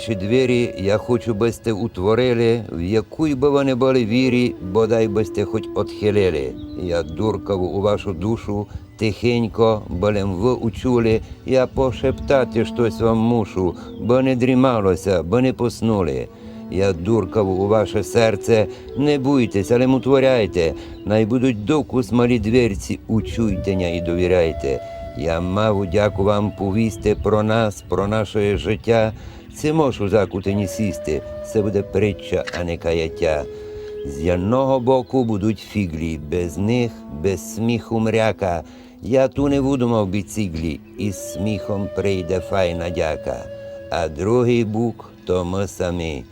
Ваші двері, я хочу, би сте утворили, в яку би вони були вірі, бодай би сте хоч отхилили. Я дуркав у вашу душу, тихенько, болем ви учули, я пошептати щось вам мушу, бо не дрімалося, бо не поснули. Я дуркав у ваше серце, не буйтесь, але мутворяйте, най будуть докус малі дверці, учуйтеня і довіряйте. Я мав дяку вам повісти про нас, про наше життя. Це можу закутені сісти, це буде притча, а не каяття. З одного боку будуть фіглі, без них, без сміху мряка. Я ту не видумав біциглі, і з сміхом прийде файна дяка. А другий бук то ми самі.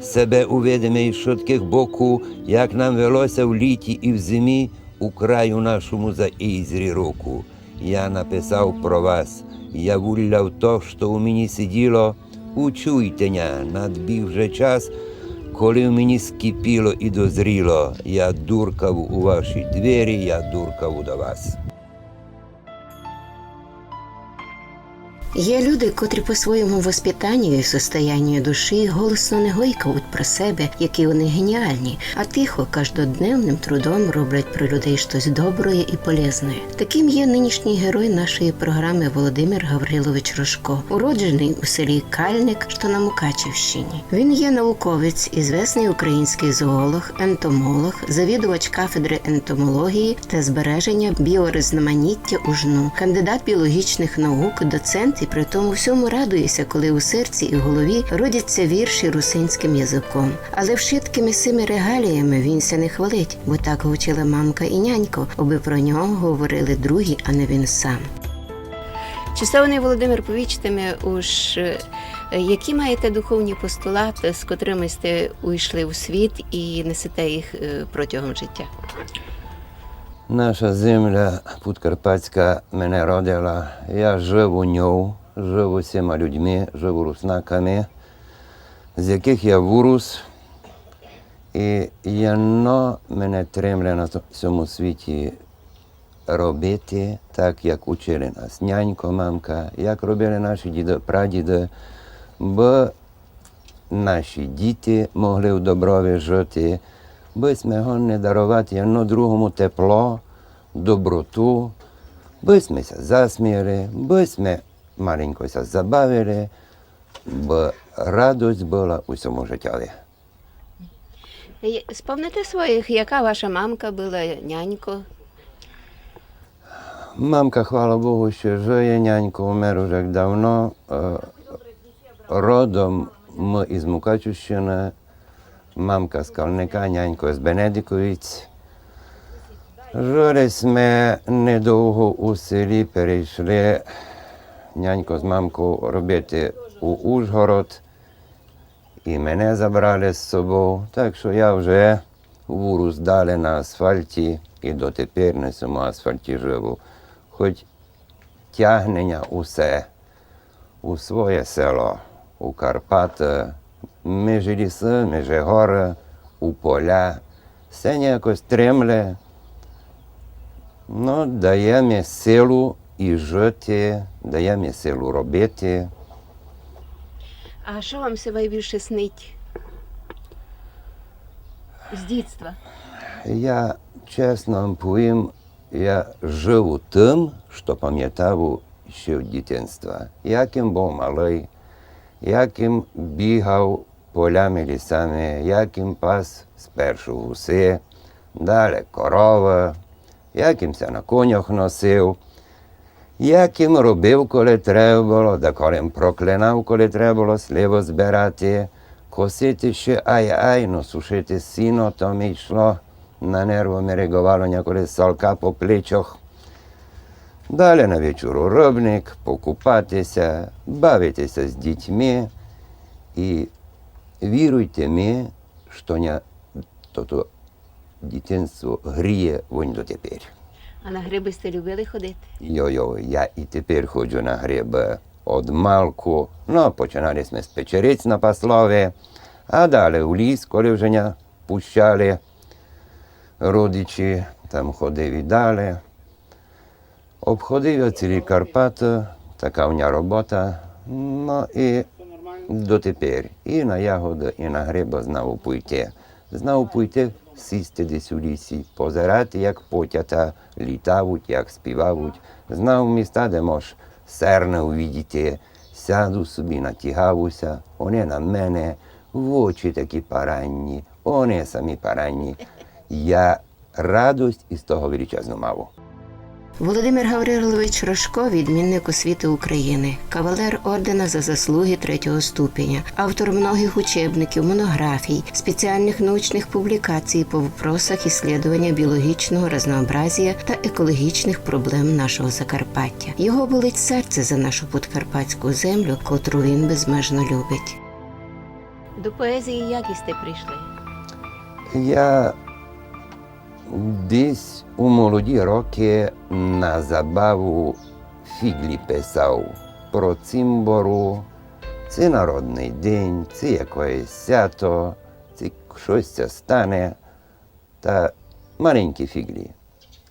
Себе уведемо із швидких боку, як нам велося в літі і в зимі у краю нашому за ізрі року. Я написав про вас, я вуляв то, що у мені сиділо. Учуйтеня, надбіг вже час, коли в мені скипіло і дозріло. Я дуркав у ваші двері, я дуркав до вас. Є люди, котрі по своєму воспитанню і состоянню душі голосно не гойкають про себе, які вони геніальні, а тихо, каждодневним трудом роблять про людей щось добре і полезне. Таким є нинішній герой нашої програми Володимир Гаврилович Рожко, уроджений у селі Кальник, що на Мукачівщині. Він є науковець, ізвесний український зоолог, ентомолог, завідувач кафедри ентомології та збереження біорізноманіття у жну, кандидат біологічних наук, доцент при тому всьому радується, коли у серці і голові родяться вірші русинським язиком. Але вшиткими сими регаліями він ся не хвалить, бо так учила мамка і нянько, аби про нього говорили другі, а не він сам. Часовний Володимир, повічте ми уж е, які маєте духовні постулати, з котрими сте уйшли у світ і несете їх е, протягом життя? Наша земля Подкарпатська мене родила. Я жив у ньому, жив усіма людьми, жив руснаками, з яких я вирос. І яно мене тримля на цьому світі робити так, як учили нас нянько, мамка, як робили наші діди, прадіди, бо наші діти могли в доброві жити, би ми гонні дарувати одно другому тепло, доброту, би ми се засміяли, би ми маленько се забавили, бо радость була у цьому життєві. Е, Спомните своїх, яка ваша мамка була, нянько? Мамка, хвала Богу, ще живе, нянько умер уже давно. Родом ми із Мукачівщини, мамка з Калника, нянько з Бенедиковиць. Жили ми недовго у селі, перейшли нянько з мамкою робити у Ужгород. І мене забрали з собою, так що я вже вирус далі на асфальті і дотепер на цьому асфальті живу. Хоч тягнення усе у своє село, у Карпати, між ліси, між гори, у поля. Все якось тримле. Ну, дає мені силу і жити, дає мені силу робити. А що вам себе найбільше снить? З дітства. Я чесно вам повім, я живу тим, що пам'ятав ще в дитинстві. Яким був малий, яким бігав полями лісами, яким пас спершу гуси, далі корови, яким се на конях носив, яким робив, коли треба було, да колем проклинав, коли треба було сливо збирати, косити ще ай-ай, но сушити сіно, то ми йшло на нерво, ми реагувало няколи солка по плечах. Далі на вечору робник, покупатися, бавитися з дітьми і віруйте мені, що не, то, то дитинство гріє вонь дотепер. А на гриби сте любили ходити? Йо-йо, я і тепер ходжу на гриби од малку. Ну, починали ми з печериць на Паслові, а далі в ліс, коли вже не пущали родичі, там ходив і далі. Обходив я цілі Карпати, така в мене робота. Ну і дотепер. І на ягоди, і на гриба знав пойти. Знав пойти, сісти десь у лісі, позирати, як потята літають, як співають. Знав міста, де мож серне увідіти. Сяду собі, натягався, вони на мене, в очі такі паранні, вони самі паранні. Я радость із того величезну мав. Володимир Гаврилович Рожко, відмінник освіти України, кавалер ордена за заслуги третього ступеня, автор многих учебників, монографій, спеціальних научних публікацій по вопросах іслідування біологічного разнообразія та екологічних проблем нашого Закарпаття. Його болить серце за нашу подкарпатську землю, котру він безмежно любить. До поезії якісти прийшли. Я десь у молоді роки на забаву фіглі писав про цимбору. Це народний день, це якесь свято, це щось стане. Та маленькі фіглі.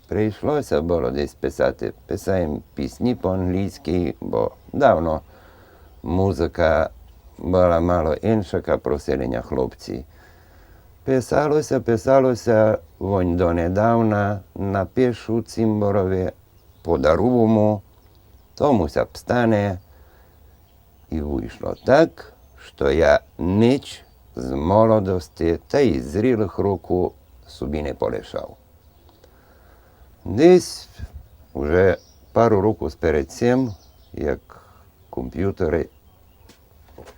Прийшлося було десь писати. Писаємо пісні по-англійськи, бо давно музика була мало інша, як проселення хлопці. Писалося, писалося, вонь донедавна напишу цимборові, подарую му, томуся обстане. І вийшло так, що я ніч з молодості та й з зрілих року собі не полишав. Десь вже пару років перед цим, як комп'ютери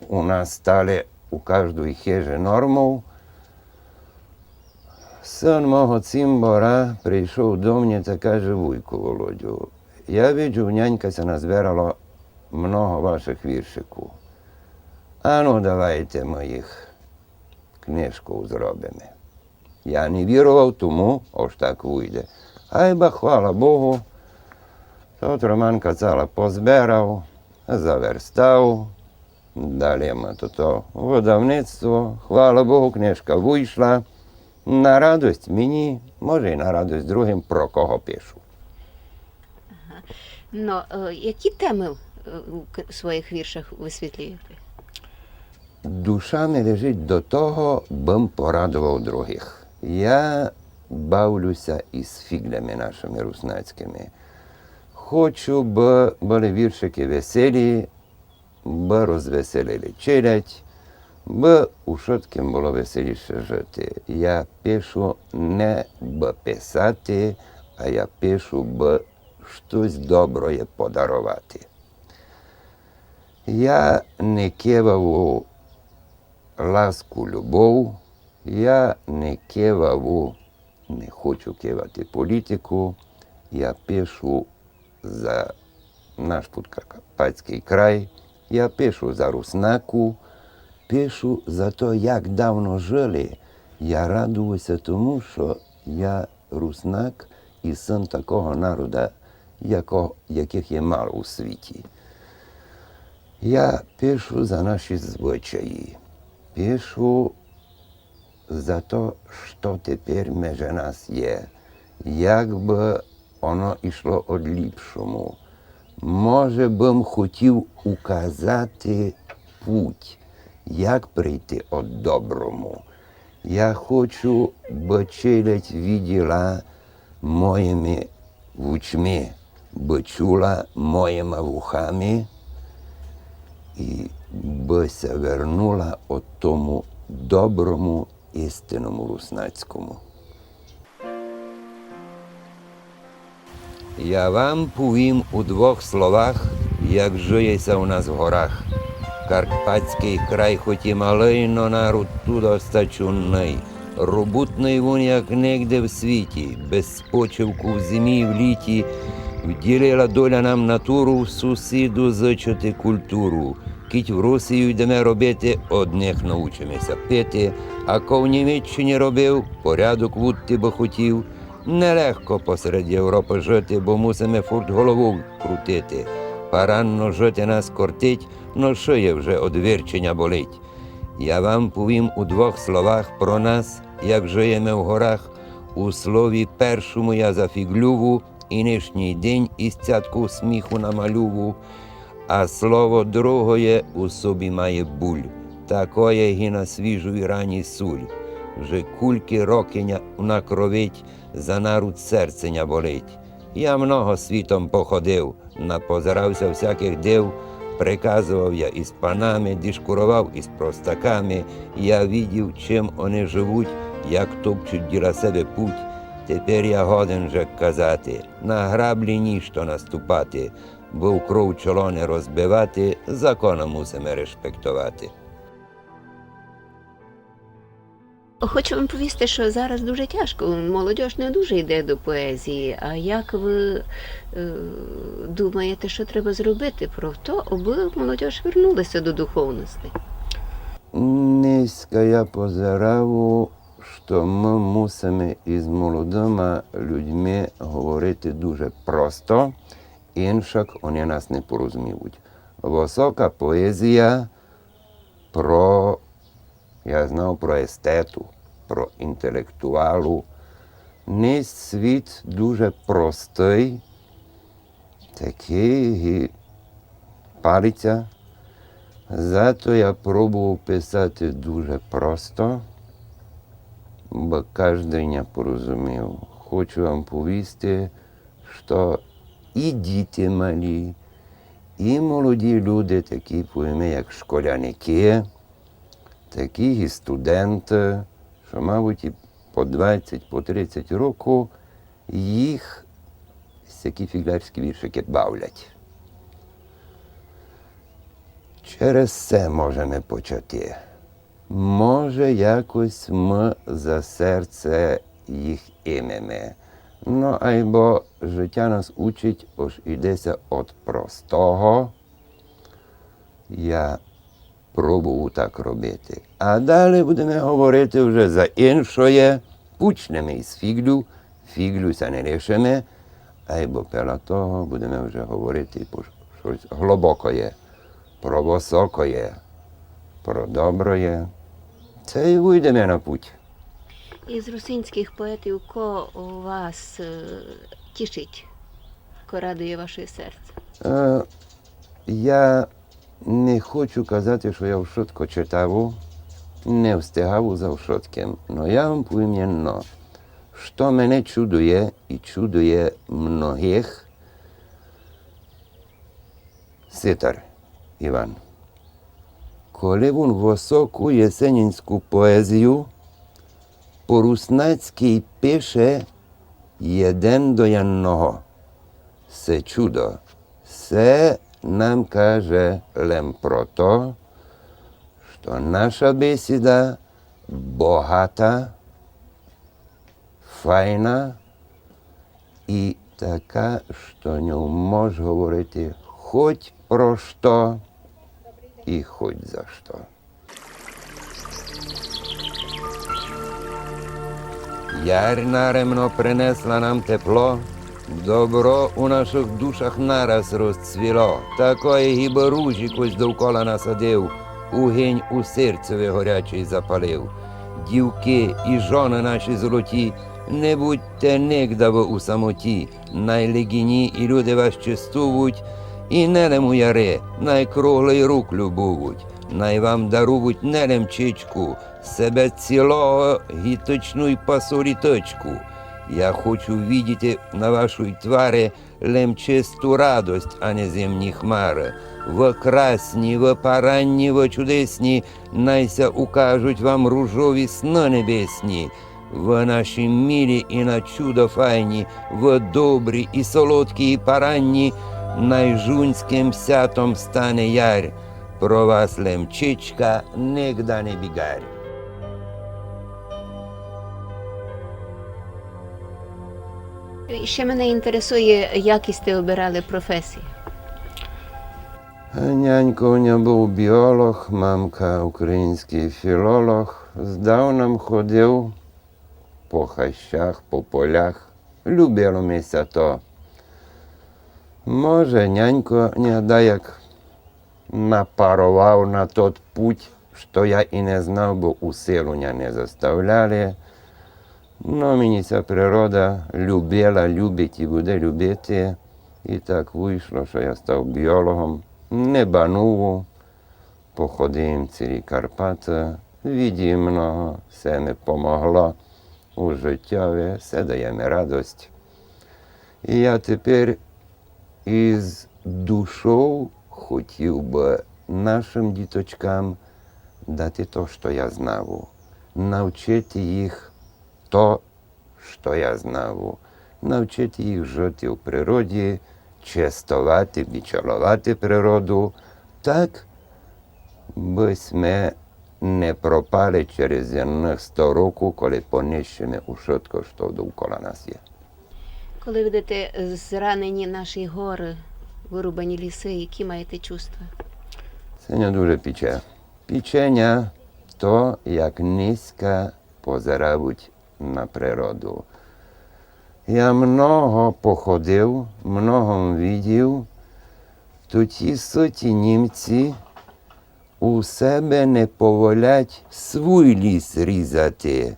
у нас стали у кожній хижі нормою, Син мого цимбора прийшов до мене та каже, вуйку Володю, я виджу, нянька се назбирало много ваших віршиків. Ану, давайте ми їх книжку зробимо. Я не вірував тому, ось так вийде. Ай ба, хвала Богу, тот Роман Кацала позбирав, заверстав, далі ми то видавництво, хвала Богу, книжка вийшла. На радость мені, може, і на радость другим, про кого пишу. Ну, які теми у своїх віршах висвітлюєте? Душа не лежить до того, бим порадував других. Я бавлюся із фіглями нашими руснацькими. Хочу, б були віршики веселі, б розвеселили челядь, б у шотким було веселіше жити. Я пишу не б писати, а я пишу б щось добре подарувати. Я не кивав у ласку, любов, я не кивав у, не хочу кивати політику, я пишу за наш Подкарпатський край, я пишу за Руснаку, пишу за те, як давно жили. Я радуюся тому, що я руснак і син такого народу, яко, яких є мало у світі. Я пишу за наші звичаї, пишу за те, що тепер між нас є, як би воно йшло од ліпшому. Може бим хотів указати путь, як прийти од доброму. Я хочу, би челядь виділа моїми вучми, би чула моїми вухами і би се вернула от тому доброму істинному руснацькому. Я вам повім у двох словах, як жиється у нас в горах. Карпатський край, хоч і малий, но народ тут остачунний. Робутний він, як нігде в світі, без спочивку в зимі в літі. Вділила доля нам натуру, сусіду зичити культуру. Кіть в Росію йдемо робити, одних научимося пити, а ко в Німеччині робив, порядок вудти би хотів. Нелегко посеред Європи жити, бо мусимо фурт голову крутити. Паранно жити нас кортить, но шиє вже од вірчення болить. Я вам повім у двох словах про нас, як жиємо в горах. У слові першому я зафіглюву, і нишній день із цятку сміху намалюву. а слово другое у собі має буль. Такое гі на свіжої рані суль. Вже кульки рокеня накровить, за народ серценя болить. Я много світом походив, напозирався всяких див, приказував я із панами, дішкурував із простаками, я видів, чим вони живуть, як топчуть діла себе путь. Тепер я годен же казати, на граблі ніщо наступати, бо в кров чоло не розбивати, закона мусимо респектувати. Хочу вам повісти, що зараз дуже тяжко. Молодь не дуже йде до поезії. А як ви е, думаєте, що треба зробити про то, аби молодь вернулася до духовності? Низько я позирав, що ми мусимо із молодими людьми говорити дуже просто, іншак вони нас не порозуміють. Висока поезія про, я знав про естету, про інтелектуалу. Не світ дуже простий, такий палиця. Зато я пробував писати дуже просто, бо кожен не порозумів. Хочу вам повісти, що і діти малі, і молоді люди, такі пойми, як школяники, такі і студенти, що, мабуть, по 20, по 30 років їх всякі фіглярські віршики бавлять. Через це можемо почати. Може, якось ми за серце їх імемо. Ну, або життя нас учить, ось йдеться від простого. Я пробував так робити. А далі будемо говорити вже за іншоє. Почнемо із фіглю, фіглюся не рішимо, або після того будемо вже говорити про щось глибокое про високое, про доброє. Це і вийдемо на путь. Із русинських поетів ко у вас е, тішить, ко радує ваше серце? Е, я не хочу казати, що я вшотко читав, не встигав за вшотком. Но я вам повім що мене чудує і чудує многих ситар Іван. Коли він високу єсенінську поезію по-руснацькій пише один до одного. Це чудо. Це нам каже лем про то, що наша бесіда багата, файна і така, що не можеш говорити хоч про що і хоч за що. Ярь наремно принесла нам тепло, добро у наших душах нараз розцвіло. Такої гіби ружі кось довкола насадив, угінь у серцеві горячий запалив. Дівки і жони наші золоті, не будьте нігдаво у самоті, найлегіні і люди вас чистувуть, і нелему яри, найкруглий рук любовуть, най вам дарувуть нелем чичку, себе цілого гіточну й пасоліточку. Я хочу видіти на вашій тварі лем чисту радость, а не земні хмари. В красні, в паранні, в чудесні, найся укажуть вам ружові сни небесні. В наші мілі і на чудо файні, в добрі і солодкі і паранні, найжунським сятом стане ярь. Про вас лемчичка нігда не бігарь. Ще мене інтересує, як істи обирали професії. Нянько у нього був біолог, мамка український філолог. Здавна ходив по хащах, по полях. Любило місце то. Може, нянько не да як напарував на тот путь, що я і не знав, бо у мене не заставляли. Ну, мені ця природа любила, любить і буде любити. І так вийшло, що я став біологом. не банув, походив цілі Карпати, віді много, все ми помогло у життєві, все дає мені радость. І я тепер із душою хотів би нашим діточкам дати то, що я знав, навчити їх то, що я знав, навчити їх жити в природі, чистувати, бічалувати природу, так, бисьми не пропали через jedних 100 років, коли понищимо усе, що довкола нас є. Коли видите зранені наші гори, вирубані ліси, які маєте чувства? Це не дуже піче. Пічення то, як низько позирають на природу. Я много походив, много видів, то ті суті німці у себе не поволять свій ліс різати,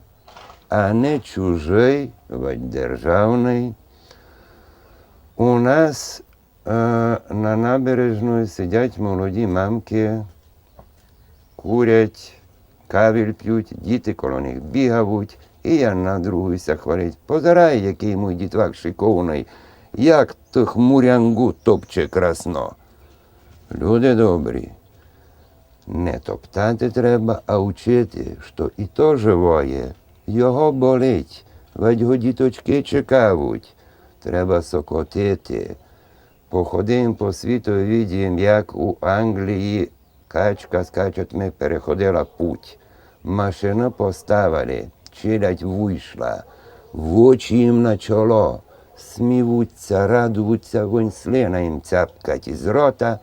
а не чужий, державний. У нас е, на набережної сидять молоді мамки, курять, кавіль п'ють, діти коло них бігають, і я надругуюся хвалить. Позирай, який мій дітвак шиковний, як то хмурянгу топче красно. Люди добрі, не топтати треба, а вчити, що і то живоє, його болить, ведь його діточки чекають. Треба сокотити. Походимо по світу, видим, як у Англії качка з качатми переходила путь. Машину поставили, челядь вийшла, в очі їм на чоло, сміються, радуються, вонь слина їм цяпкать із рота.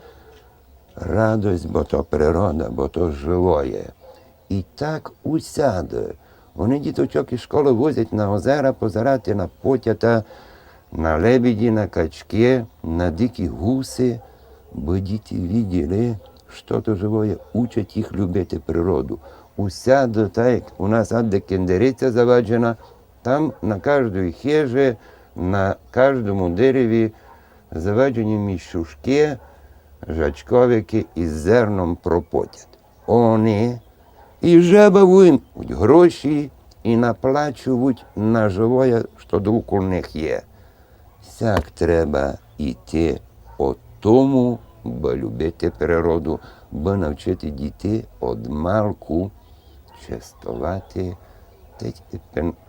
Радость, бо то природа, бо то живоє. І так усяде. Вони діточок із школи возять на озера позирати на потята, на лебеді, на качки, на дикі гуси, бо діти виділи, що то живоє, учать їх любити природу. Усяде так, у нас адде кендериця заваджена, там на кожній хижі, на кожному дереві заваджені міщушки, жачковики із зерном пропотять. Вони і жебавують гроші і наплачують на живоє, що довкола них є. Сяк треба йти от тому, бо любити природу, бо навчити дітей од малку частувати.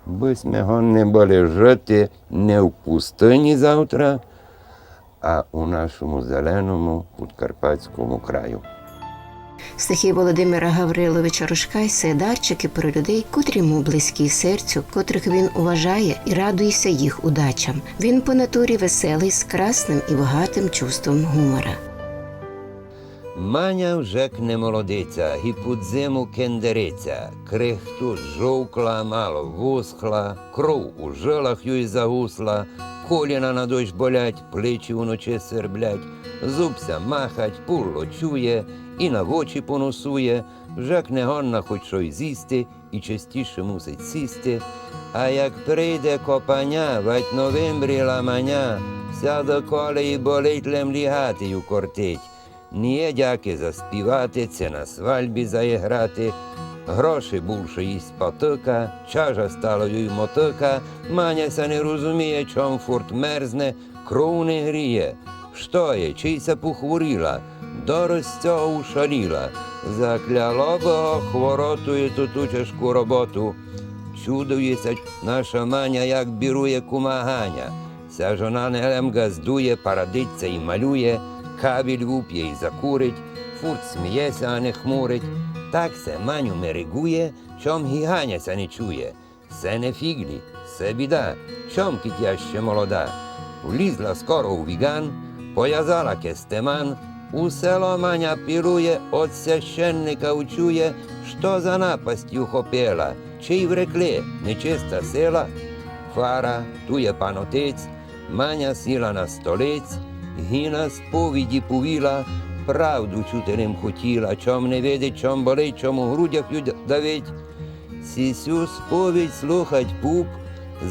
Бо ми не були жити не в пустині завтра, а у нашому зеленому Подкарпатському краю. Стихи Володимира Гавриловича Рушкай це дарчики про людей, котрі йому близькі серцю, котрих він уважає і радується їх удачам. Він по натурі веселий, з красним і багатим чувством гумора. Маня вже не молодиця, і під зиму кендериця, крихту жовкла, мало вусхла, кров у жилах їй загусла, коліна на дощ болять, плечі вночі серблять, зубся махать, пурло чує і на очі поносує, вже не гонна хоч щось з'їсти і частіше мусить сісти. А як прийде копаня, вать новимбрі ламаня, вся доколи і болить лем лігати кортить. Ніє дяки заспівати, це на свальбі заіграти. Гроші більше їсть потика, чажа стала й мотика, маняся не розуміє, чом фурт мерзне, кров не гріє. Що є, чийся похворіла, дорость цього ушаліла, закляло бо хворотує ту тяжку роботу. Чудується наша маня, як бірує кума Ганя. Ця жона не газдує, парадиться і малює, кабель вуп'є і закурить, фурт сміється, а не хмурить. Так се маню мерегує, чом гіганяся не чує. Се не фіглі, се біда, чом кітя ще молода. Влізла скоро у віган, пов'язала кестеман, у село маня пірує, от священника учує, що за напасть ухопила, чи й врекли, нечиста сила. Фара, tu je pan otec, Manja sila Gina spovіді повіла, правду чути ним хотіла, чом не видить, чом болить, чом у грудях давить. Сісю сповідь слухать пуп,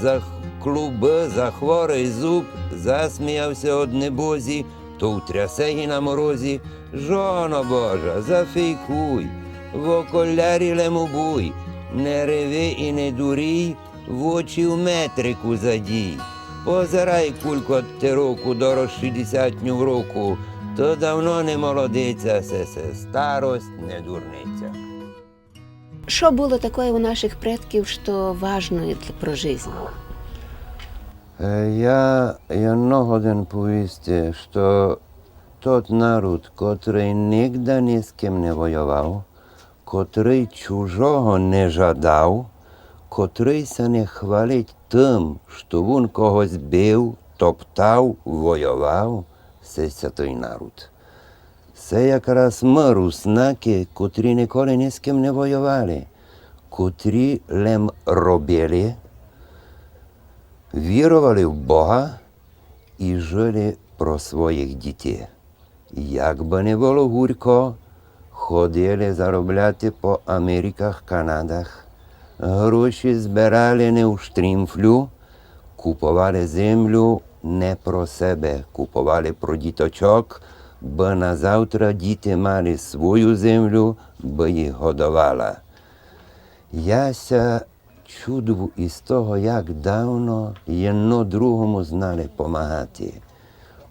за клуби, за хворий зуб, засміявся од небозі, то утрясе її на морозі, жоно Божа, зафейкуй, в окулярі лемубуй, не реви і не дурій, в очі в метрику задій. Позирай кулько ти року до 60 в року, то давно не молодиця, сесе, старость не дурниця. Що було таке у наших предків, що важливо для про життя? Е, Я jedno годин повісти, що тот народ, котрий нігде ні з ким не воював, котрий чужого не жадав, котрий се не хвалить тим, що він когось бив, топтав, воював, це той народ. Це якраз ми, руснаки, котрі ніколи ні з ким не воювали, котрі лем робили, вірували в Бога і жили про своїх дітей. Як би не було гурко, ходили заробляти по Америках, Канадах, гроші збирали не у штрімфлю, купували землю не про себе, купували про діточок, бо на завтра діти мали свою землю, бо їх годувала. Яся чудову із того, як давно єдно другому знали помагати.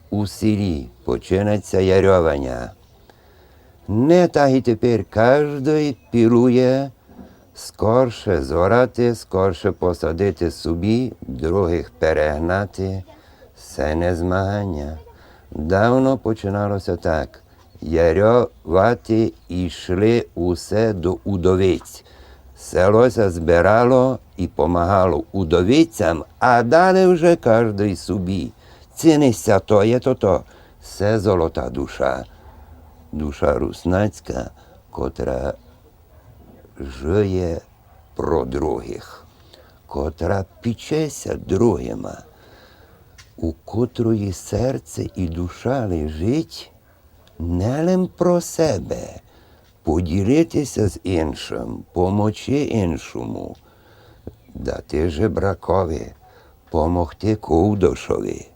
У селі починається ярьовання. Не так і тепер кожний пілує, скорше зорати, скорше посадити собі, других перегнати. Це не змагання. Давно починалося так. Ярьовати йшли усе до удовиць. Селося збирало і помагало удовицям, а далі вже кожний собі. Цінися то є то то. Це золота душа. Душа руснацька, котра жиє про других, котра пічеся другима, у котрої серце і душа лежить не лим про себе, поділитися з іншим, помочи іншому, дати жебракові, помогти ковдошові.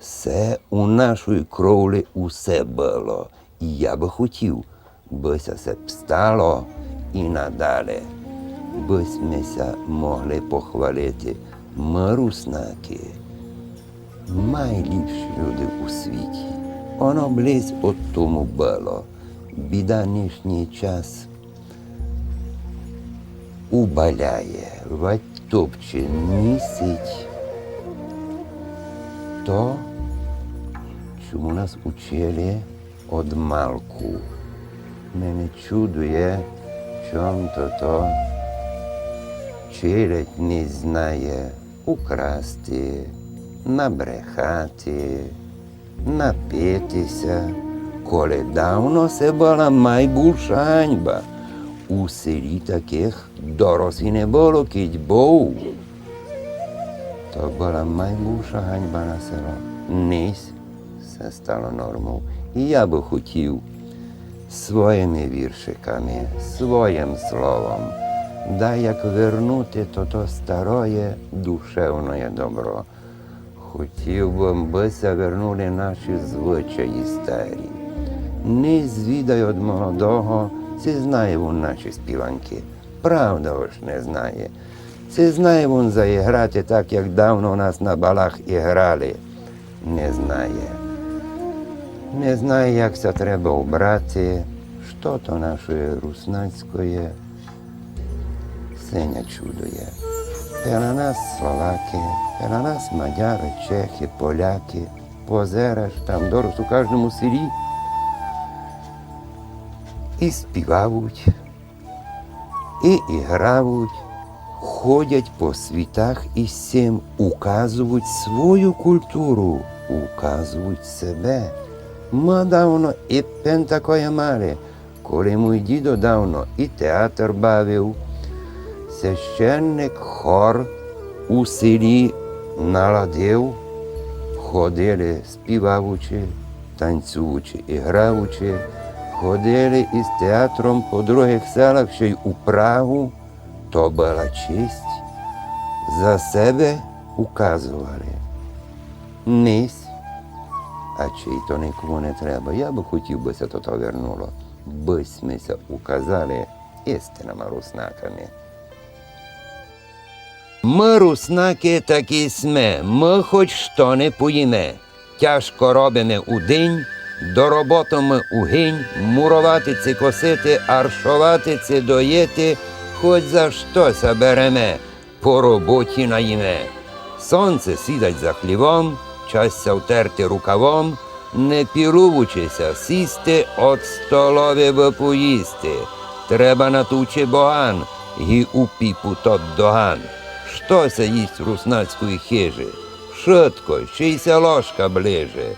Все у нашій кровлі усе було. І я би хотів, бися се б стало і надалі. Бисмеся могли похвалити ми руснаки. Найліпші люди у світі. Воно близь от тому було. Біда нинішній час убаляє, вать топче, місить то, чому нас учили од малку. Мене чудує, чом то то челядь не знає украсти, набрехати, напитися, коли давно це була найбільша ганьба. У селі таких дорослі не було, кить був. То була найбільша ганьба на село. Низ все стало нормою. І я би хотів своїми віршиками, своїм словом, да як вернути то то старое душевне добро. Хотів би, бися вернули наші звичаї старі. Не звідай од молодого, це знає він наші співанки. Правда ж не знає. Це знає він заіграти так, як давно у нас на балах і грали. Не знає. Не знає, як це треба обрати, що то нашої руснацької синя чудує. Пела нас словаки, пела нас мадяри, чехи, поляки, позераш, там дорос у кожному селі. І співають, і іграють, ходять по світах і всім указують свою культуру, указують себе. Ми давно і пен такое мали, коли мій дідо давно і театр бавив, священник хор у селі наладив, ходили співаючи, танцюючи і граючи, ходили із театром по других селах ще й у Прагу, то була честь. За себе указували. Нись А чи то нікому не треба. Я би хотів би це то то вернуло. Бись ми ся указали істинними руснаками. Ми, руснаки, такі сме, ми хоч що не поїме. Тяжко робимо у день, до роботи ми у гінь, мурувати це косити, аршувати це доїти, хоч за щось береме, по роботі наїме. Сонце сідать за хлівом, частся втерти рукавом, не пірувучися сісти, от столові ви поїсти. Треба натучи боган, і у піпу тот доган. Що се їсть руснацької хижі? Швидко, ще й ложка ближе.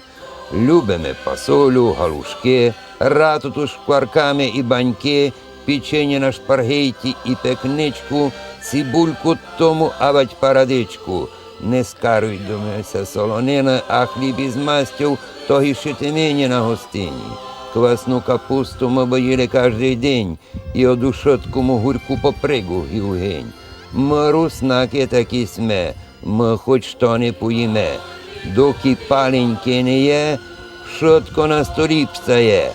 Любиме пасолю, галушки, ратуту шкварками і баньки, печення на шпаргейті і пекничку, цибульку тому авать парадичку. Не скаруй мене солонина, а хліб із мастю, то гішити мені на гостині. Квасну капусту ми б їли кожний день, і оду шоткому гурку попригу і угень. Ми руснаки такі сме, ми хоч що не поїме. Доки паленьки не є, шотко на столі пстає.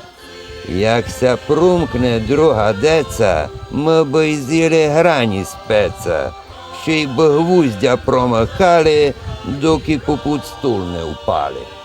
Як ся прумкне друга деца, ми би й з'їли грані спеца, ще й гвуздя промахали, доки попут стул не впали.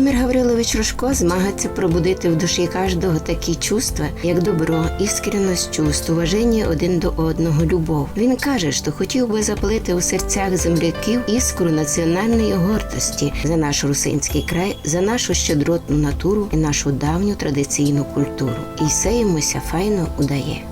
Володимир Гаврилович Рожко змагається пробудити в душі кожного такі чувства, як добро, іскренність чувств, уваження один до одного, любов. Він каже, що хотів би запалити у серцях земляків іскру національної гордості за наш русинський край, за нашу щедротну натуру і нашу давню традиційну культуру. І все йомуся файно удає.